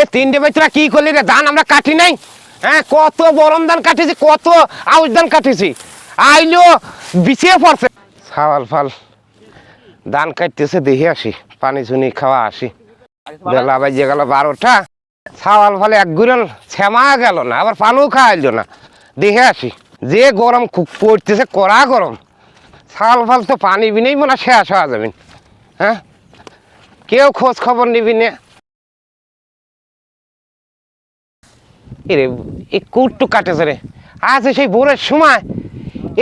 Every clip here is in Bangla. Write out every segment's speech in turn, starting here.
এ তিনটে ভাই তোরা কি করলি রে? ধান আমরা কাটি নাই। হ্যাঁ কত গরম ধান কাটিছি, কত আউশ ধান কাটিছি। আইলো, বিছিয়ে পড়ছে। সাওয়াল ফাল, ধান কাটতেছে দেখে আসি, পানি চুনি খাওয়া আসি। বেলা বাজে গেল বারোটা। সাওয়াল ফালে এক গুড়ল ছ্যামা গেল না, আবার পানও খাওয়াইলো না। দেখে আসি। যে গরম পড়তেছে, কড়া গরম। সাল ফাল তো পানি বিনেই মনে হয় শেষ হওয়া যাবেন হ্যাঁ? কেউ খোঁজ খবর নিবি না। এরে এই কুটটু কাটেছে রে। সেই ভোরের সময়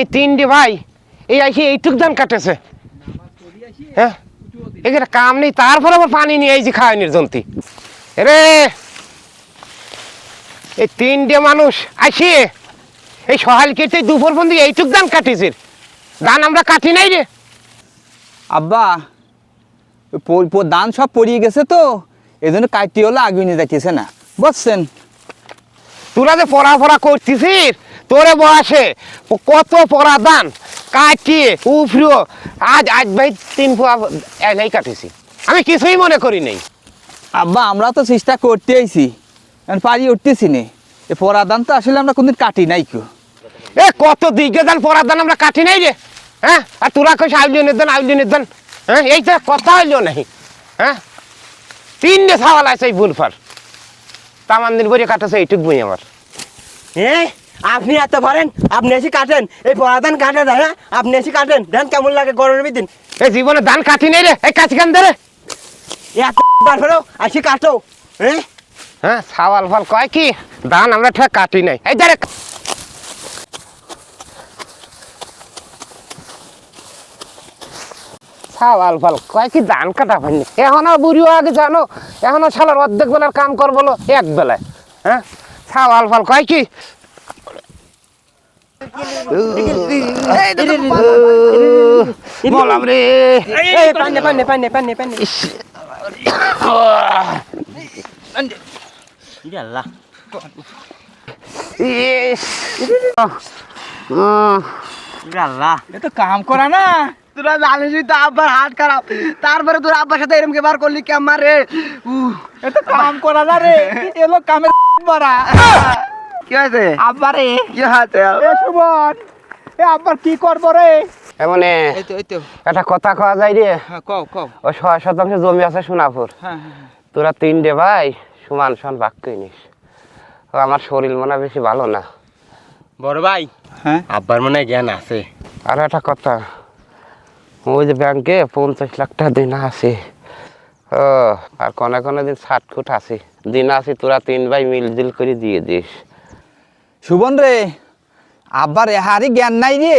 এই তিনটে ভাই এই এইটুক ধান কাটেছে। হ্যাঁ? এখানে কাম নেই, তারপর আবার পানি নিয়ে আইছি খাওয়ানির জন্তি। এই তিনটে মানুষ আসি এই সকাল কেটে দুপুর পর্যন্ত এইটুক ধান কাটিছে। ধান আমরা কাটি নাই রে। আব্বা ধান সব পড়িয়ে গেছে তো এই জন্য কাটি হলে আগুয়ে নিয়ে যাইতেছে না। বুঝছেন তোরা যে পড়াফড়া করতেছিস তোরে বয়সে কত পড়া দান কাটিয়ে উফরিও আজ আজ ভাই তিন পোয়া এলাই কাটেছি। আমি কিছুই মনে করি নাই। আব্বা আমরা তো চেষ্টা করতে আইছি। পারি উঠতেছি নে। এ পরা ধান তো আসলে আমরা কোনদিন কাটি নাই কেউ এ কত দিকে দান পড়ার দান আমরা কাটি নাই রে। হ্যাঁ? আর তোরা কইস আইলিনের দান আইলিনের দান। হ্যাঁ? এই তো কথা হইল নাই হ্যাঁ? তিনটে সাওয়াল আছে এই ভুলফার তামান দিন বলে কাটেছে এইটুক বই আমার। হ্যাঁ আপনি এত পারেন আপনি এসে কাটেন। এই পরাধান কাটে দেয় হ্যাঁ? আপনি এসে কাটেন। দেন কেমন লাগে গরমের দিন। এই জীবনে ধান কাটি নাই রে এই কাছি কান দে রে? এত তারপরেও আসি কাটো। হ্যাঁ হ্যাঁ সাওয়াল ফাল কয় কি? ধান আমরা ঠিক কাটি নাই। এই দাঁড়ে সাওয়াল ফাল কয় কি ধান কাটা পাইনি এখনও বুড়িও আগে জানো এখনও শালার অর্ধেক বেলার কাম কর বলো এক বেলায় হ্যাঁ? সাওয়াল ফাল কয় কি? বলাম রে। এই পান্নে পান্নে পান্নে পান্নে পান্নে। আল্লাহ। ইস। উম, আল্লাহ। এ তো কাম করা না। তোরা জানিস তো আব্বার হাত খারাপ। তারপরে তোর আব্বার সাথে এরম বার করলি কেমন রে? উহ, এ তো কাম করা না রে। এলো কামের মারা। কি হয়েছে? আব্বারে কি হয়েছে? এ সুমন এ আব্বার কি করব রে? এমনে এই তো এই তো। একটা কথা কওয়া যায় রে। হ্যাঁ কও কও। ও ছয় শতাংশ জমি আছে সোনাপুর। হ্যাঁ হ্যাঁ তোরা তিনটে ভাই সমান সমান ভাগ করে নিস? ও আমার শরীর মনে বেশি ভালো না। বড় ভাই হ্যাঁ? আব্বার মনে হয় জ্ঞান আছে। আর একটা কথা। ওই যে ব্যাংকে পঞ্চাশ লাখ টাকা দিন আছে ও, আর কোনে কোনে দিন ষাট ফুট আছে দিন আসি তোরা তিন ভাই মিলজুল করে দিয়ে দিস। সুবন রে আব্বার এহারি জ্ঞান নাই রে।